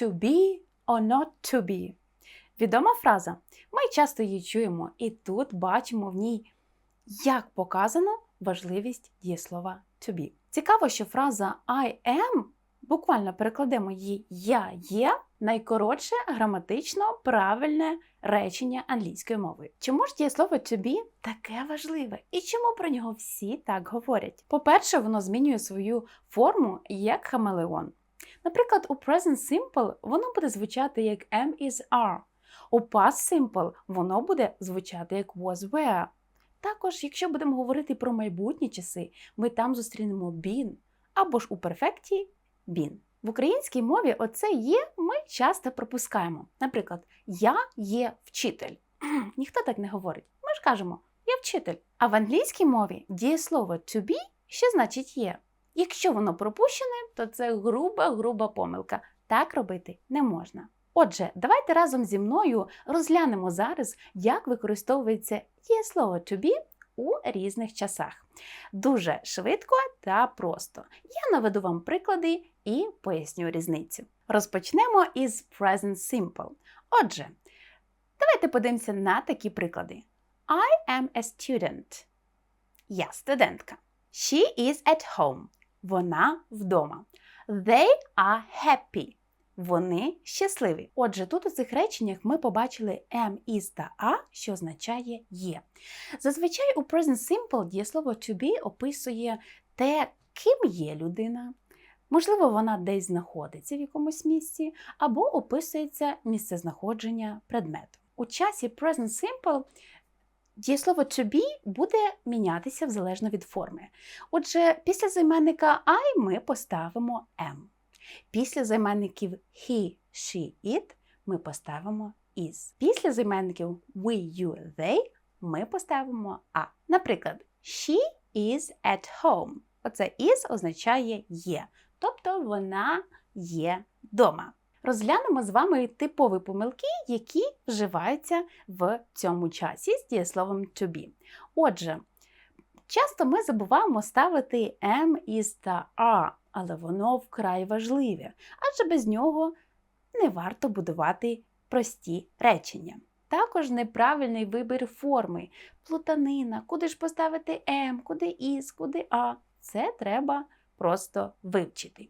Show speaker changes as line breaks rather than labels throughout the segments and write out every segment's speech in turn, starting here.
to be or not to be. Відома фраза. Ми часто її чуємо, і тут бачимо в ній, як показано важливість дієслова to be. Цікаво, що фраза I am буквально перекладемо її Я є найкоротше граматично правильне речення англійською мовою. Чому ж дієслово to be таке важливе? І чому про нього всі так говорять? По-перше, воно змінює свою форму як хамелеон. Наприклад, у present simple воно буде звучати як am is are. У past simple воно буде звучати як was were. Також, якщо будемо говорити про майбутні часи, ми там зустрінемо been або ж у перфекті been. В українській мові оце є ми часто пропускаємо. Наприклад, я є вчитель. Ніхто так не говорить. Ми ж кажемо я вчитель. А в англійській мові дієслово to be що значить є. Якщо воно пропущене, то це груба-груба помилка. Так робити не можна. Отже, давайте разом зі мною розглянемо зараз, як використовується дієслово to be у різних часах. Дуже швидко та просто. Я наведу вам приклади і поясню різницю. Розпочнемо із present simple. Отже, давайте подивимося на такі приклади. I am a student. Я студентка. She is at home. Вона вдома. They are happy. Вони щасливі. Отже, тут у цих реченнях ми побачили am, is та a, що означає є. Зазвичай у present simple дієслово to be описує те, ким є людина. Можливо, вона десь знаходиться в якомусь місці, або описується місцезнаходження предмету. У часі present simple дієслово to be буде мінятися залежно від форми. Отже, після займенника I ми поставимо am. Після займенників he, she, it ми поставимо is. Після займенників we, you, they ми поставимо a. Наприклад, she is at home. Оце is означає є, тобто вона є вдома. Розглянемо з вами типові помилки, які вживаються в цьому часі з дієсловом to be. Отже, часто ми забуваємо ставити am, is та are, але воно вкрай важливе, адже без нього не варто будувати прості речення. Також неправильний вибір форми, плутанина, куди ж поставити М, куди із, куди А. Це треба просто вивчити.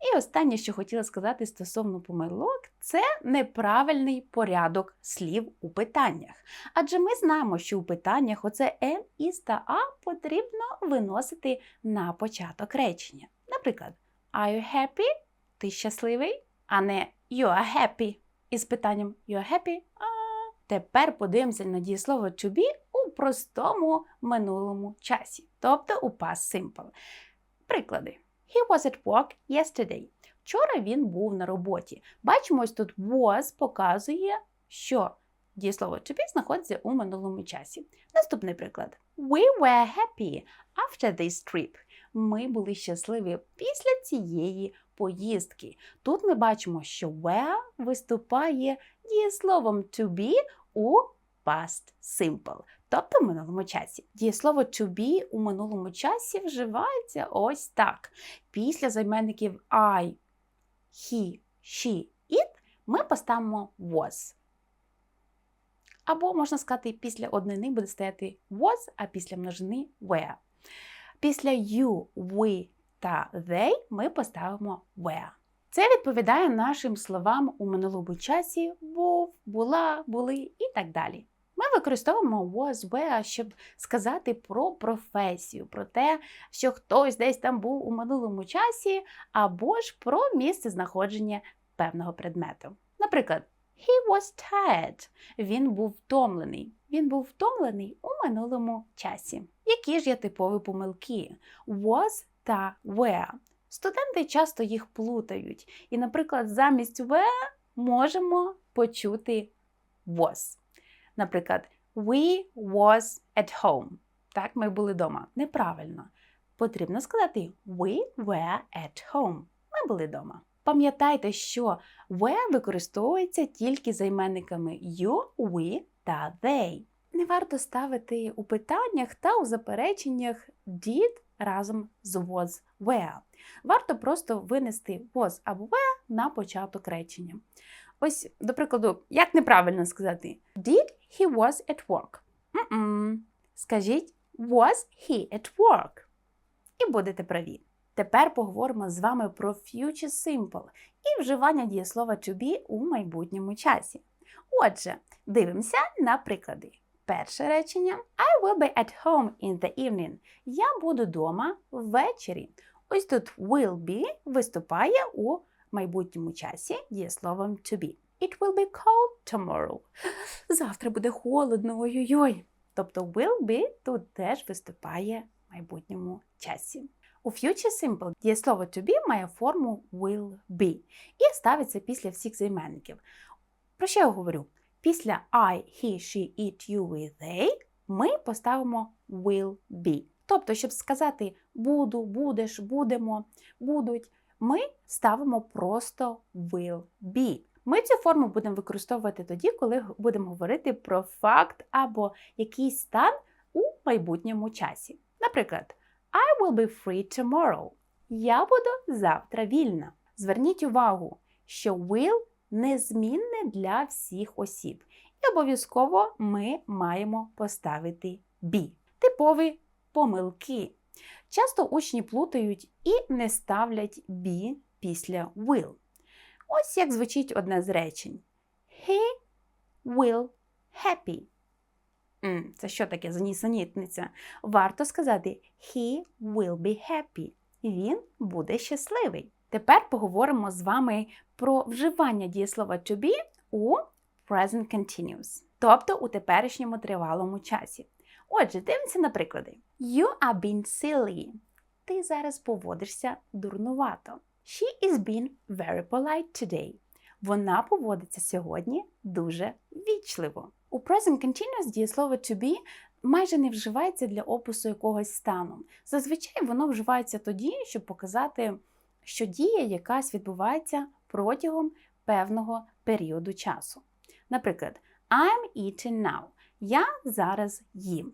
І останнє, що хотіла сказати стосовно помилок, це неправильний порядок слів у питаннях. Адже ми знаємо, що у питаннях оце М, із та А потрібно виносити на початок речення. Наприклад, Are you happy? Ти щасливий? А не You are happy. Із питанням You are happy? А тепер подивимося на дієслово to be у простому минулому часі, тобто у past simple. Приклади. He was at work yesterday. Вчора він був на роботі. Бачимо, ось тут was показує, що дієслово to be знаходиться у минулому часі. Наступний приклад. We were happy after this trip. Ми були щасливі після цієї поїздки. Тут ми бачимо, що were виступає дієсловом to be у past simple, тобто в минулому часі. Дієслово to be у минулому часі вживається ось так. Після займенників I, he, she, it ми поставимо was. Або, можна сказати, після однини буде стояти was, а після множини were. Після you, we та they ми поставимо were. Це відповідає нашим словам у минулому часі був, була, були і так далі. Ми використовуємо was, were, щоб сказати про професію, про те, що хтось десь там був у минулому часі, або ж про місце знаходження певного предмету. Наприклад, he was tired. Він був втомлений. Він був втомлений у минулому часі. Які ж є типові помилки? Was та were. Студенти часто їх плутають. І, наприклад, замість were можемо почути was. Наприклад, we was at home. Так, ми були вдома. Неправильно. Потрібно сказати we were at home. Ми були вдома. Пам'ятайте, що were використовується тільки займенниками you, we та they. Не варто ставити у питаннях та у запереченнях did разом з was were. варто просто винести was або were на початок речення. Ось, до прикладу, як неправильно сказати Did he was at work? М-м. Скажіть Was he at work? І будете праві. Тепер поговоримо з вами про future simple і вживання дієслова to be у майбутньому часі. Отже, дивимося на приклади. Перше речення I will be at home in the evening. Я буду вдома ввечері. Ось тут will be виступає у майбутньому часі дієсловом to be. It will be cold tomorrow. Завтра буде холодно, ой-ой-ой. Тобто will be тут теж виступає в майбутньому часі. У future simple дієслово to be має форму will be і ставиться після всіх займенників. Про що я говорю? Після I, he, she, it, you, we, they ми поставимо will be. Тобто, щоб сказати буду, будеш, будемо, будуть, ми ставимо просто will be. Ми цю форму будемо використовувати тоді, коли будемо говорити про факт або якийсь стан у майбутньому часі. Наприклад, I will be free tomorrow. Я буду завтра вільна. Зверніть увагу, що will незмінне для всіх осіб. І обов'язково ми маємо поставити be. Типові помилки. Часто учні плутають і не ставлять be після will. Ось як звучить одне з речень. He will happy. Це що таке за нісенітниця? Варто сказати he will be happy. Він буде щасливий. Тепер поговоримо з вами про вживання дієслова to be у present continuous, тобто у теперішньому тривалому часі. Отже, дивимося на приклади. You are being silly. Ти зараз поводишся дурнувато. She is being very polite today. Вона поводиться сьогодні дуже вічливо. У present continuous дієслово to be майже не вживається для опису якогось стану. Зазвичай воно вживається тоді, щоб показати, що дія якась відбувається протягом певного періоду часу. Наприклад, I'm eating now. Я зараз їм.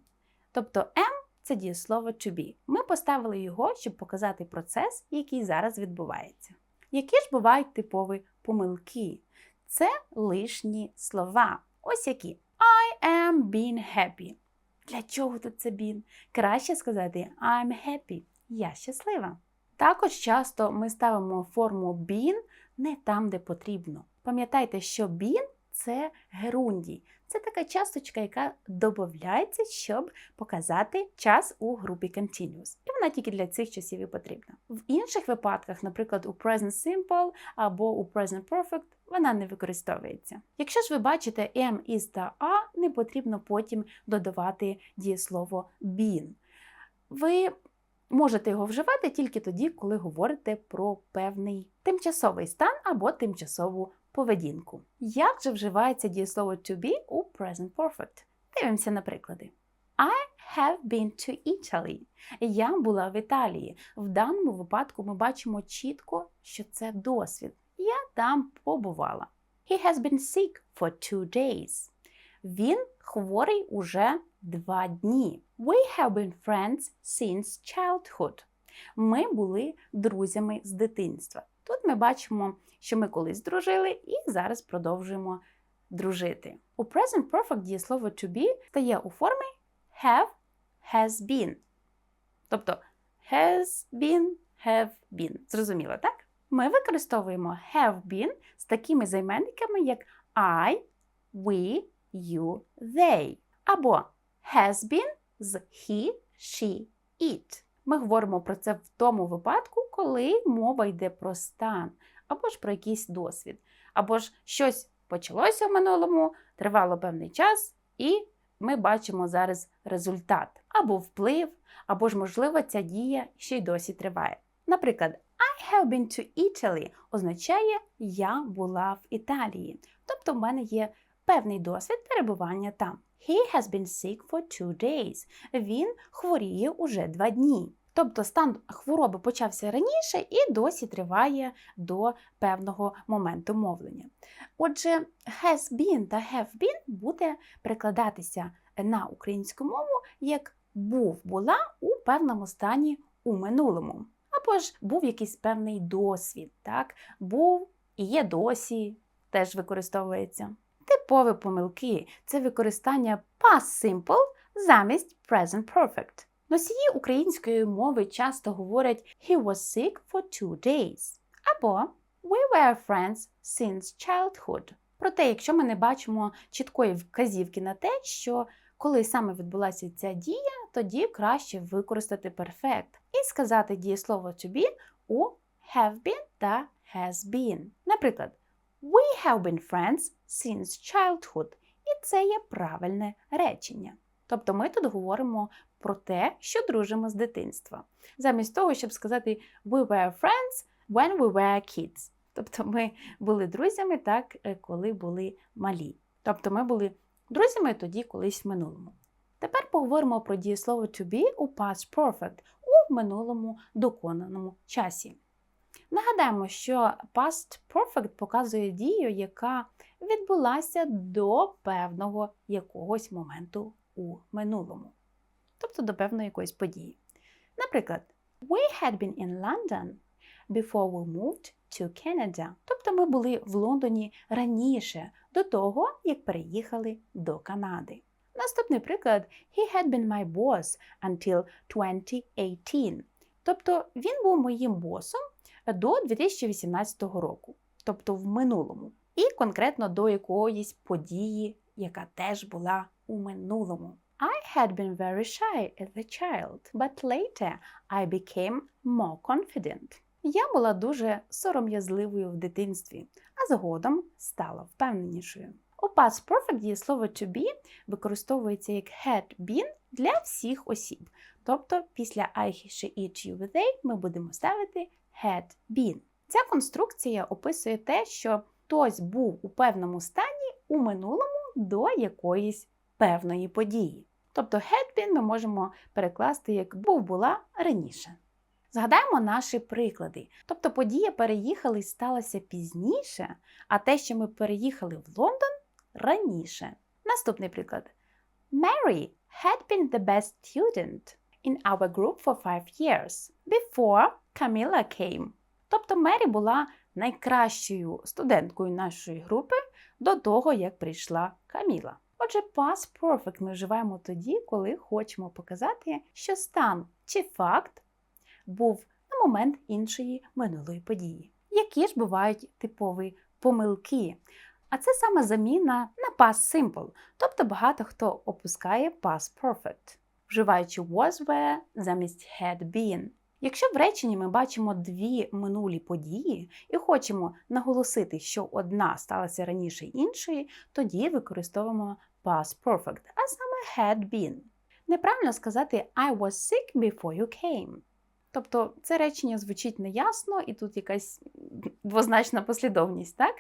Тобто am це дієслово to be. Ми поставили його, щоб показати процес, який зараз відбувається. Які ж бувають типові помилки? Це лишні слова. Ось які. I am being happy. Для чого тут це been? Краще сказати I'm happy. Я щаслива. Також часто ми ставимо форму been не там, де потрібно. Пам'ятайте, що been це герундій. Це така часточка, яка додається, щоб показати час у групі continuous. І вона тільки для цих часів і потрібна. В інших випадках, наприклад, у present simple або у present perfect, вона не використовується. Якщо ж ви бачите am, is та a, не потрібно потім додавати дієслово been. Ви можете його вживати тільки тоді, коли говорите про певний тимчасовий стан або тимчасову поведінку. Як же вживається дієслово to be у present perfect? Дивимося на приклади. I have been to Italy. Я була в Італії. В даному випадку ми бачимо чітко, що це досвід. Я там побувала. He has been sick for two days. Він хворий уже два дні. We have been friends since childhood. Ми були друзями з дитинства. Тут ми бачимо, що ми колись дружили і зараз продовжуємо дружити. У present perfect дієслово to be стає у формі have, has been. Тобто has been, have been. Зрозуміло, так? Ми використовуємо have been з такими займенниками, як I, we, you, they. Або has been з he, she, it. Ми говоримо про це в тому випадку, коли мова йде про стан, або ж про якийсь досвід, або ж щось почалося в минулому, тривало певний час, і ми бачимо зараз результат, або вплив, або ж, можливо, ця дія ще й досі триває. Наприклад, I have been to Italy означає я була в Італії. Тобто в мене є певний досвід перебування там. He has been sick for two days. Він хворіє уже два дні. Тобто стан хвороби почався раніше і досі триває до певного моменту мовлення. Отже, has been та have been буде перекладатися на українську мову як був, була у певному стані у минулому. або ж був якийсь певний досвід, так? Був і є досі, теж використовується. Типові помилки це використання past simple замість present perfect. Носії української мови часто говорять he was sick for two days або we were friends since childhood. Проте, якщо ми не бачимо чіткої вказівки на те, що коли саме відбулася ця дія, тоді краще використати perfect і сказати дієслово to be у have been та has been. Наприклад, We have been friends since childhood. І це є правильне речення. Тобто ми тут говоримо про те, що дружимо з дитинства. Замість того, щоб сказати We were friends when we were kids. Тобто ми були друзями так, е, коли були малі. Тобто ми були друзями тоді колись в минулому. Тепер поговоримо про дієслово to be у past perfect у минулому доконаному часі. Нагадаємо, що past perfect показує дію, яка відбулася до певного якогось моменту у минулому, тобто до певної якоїсь події. Наприклад, We had been in London before we moved to Canada. Тобто ми були в Лондоні раніше, до того, як переїхали до Канади. Наступний приклад He had been my boss until 2018. Тобто він був моїм босом до 2018 року, тобто в минулому, і конкретно до якоїсь події, яка теж була у минулому. I had been very shy as a child, but later I became more confident. Я була дуже сором'язливою в дитинстві, а згодом стала впевненішою. У past perfect дієслово to be використовується як had been для всіх осіб. Тобто після I, she, it, you, they ми будемо ставити had been. Ця конструкція описує те, що хтось був у певному стані у минулому до якоїсь певної події. Тобто had been ми можемо перекласти як був була раніше. Згадаємо наші приклади. Тобто подія переїхали сталася пізніше, а те, що ми переїхали в Лондон раніше. Наступний приклад. Mary had been the best student in our group for five years before Camilla came. Тобто Мері була найкращою студенткою нашої групи до того, як прийшла Каміла. Отже, past perfect ми вживаємо тоді, коли хочемо показати, що стан чи факт був на момент іншої минулої події. Які ж бувають типові помилки? А це саме заміна на past simple, тобто багато хто опускає past perfect, вживаючи was were замість had been. Якщо в реченні ми бачимо дві минулі події і хочемо наголосити, що одна сталася раніше іншої, тоді використовуємо past perfect, а саме had been. Неправильно сказати I was sick before you came. Тобто це речення звучить неясно, і тут якась двозначна послідовність, так?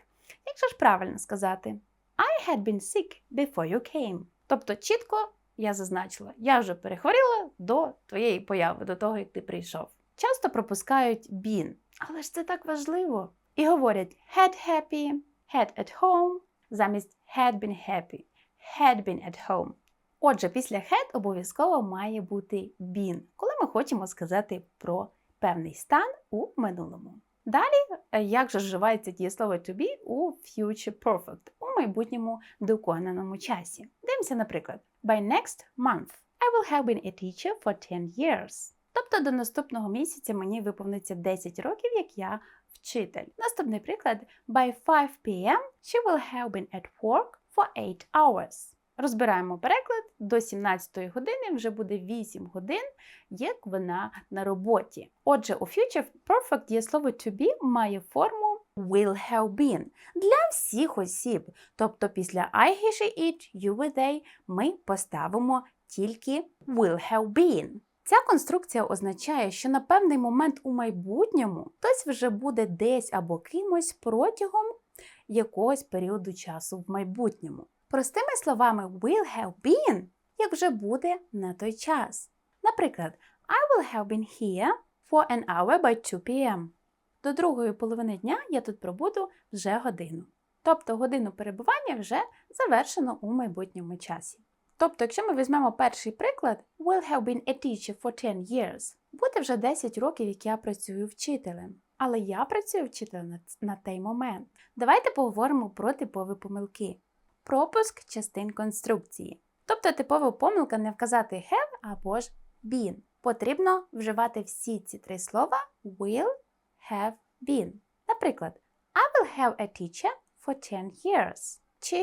Якщо ж правильно сказати I had been sick before you came. Тобто чітко я зазначила, я вже перехворіла до твоєї появи, до того, як ти прийшов. Часто пропускають been, але ж це так важливо. І говорять had happy, had at home, замість had been happy, had been at home. Отже, після had обов'язково має бути been, коли ми хочемо сказати про певний стан у минулому. Далі, е, як же вживається дієслово to be у future perfect, у майбутньому доконаному часі. Дивимося, наприклад, by next month I will have been a teacher for 10 years. Тобто до наступного місяця мені виповниться 10 років, як я вчитель. Наступний приклад: by 5 p.m. she will have been at work for 8 hours. Розбираємо переклад, до 17 години вже буде 8 годин, як вона на роботі. Отже, у Future Perfect дієслово to be має форму will have been для всіх осіб. Тобто після I, he, she, it, you, we, they ми поставимо тільки will have been. Ця конструкція означає, що на певний момент у майбутньому хтось вже буде десь або кимось протягом якогось періоду часу в майбутньому. Простими словами, will have been, як вже буде на той час. Наприклад, I will have been here for an hour by 2 p.m. До другої половини дня я тут пробуду вже годину. Тобто годину перебування вже завершено у майбутньому часі. Тобто, якщо ми візьмемо перший приклад, will have been a teacher for 10 years, Буде вже 10 років, як я працюю вчителем. Але я працюю вчителем на, на той момент. Давайте поговоримо про типові помилки. Пропуск частин конструкції. Тобто типова помилка не вказати have або ж been. Потрібно вживати всі ці три слова will, have, been. Наприклад, I will have a teacher for 10 years. Чи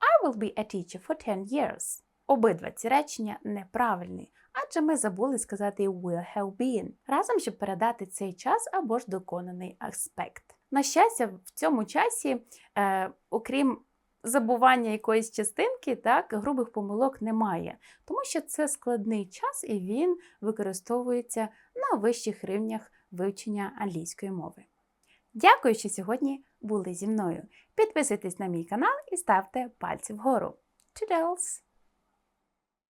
I will be a teacher for 10 years. Обидва ці речення неправильні, адже ми забули сказати will have been разом, щоб передати цей час або ж доконаний аспект. На щастя, в цьому часі, е, окрім забування якоїсь частинки, так, грубих помилок немає, тому що це складний час і він використовується на вищих рівнях вивчення англійської мови. Дякую, що сьогодні були зі мною. Підписуйтесь на мій канал і ставте пальці вгору. Toodles!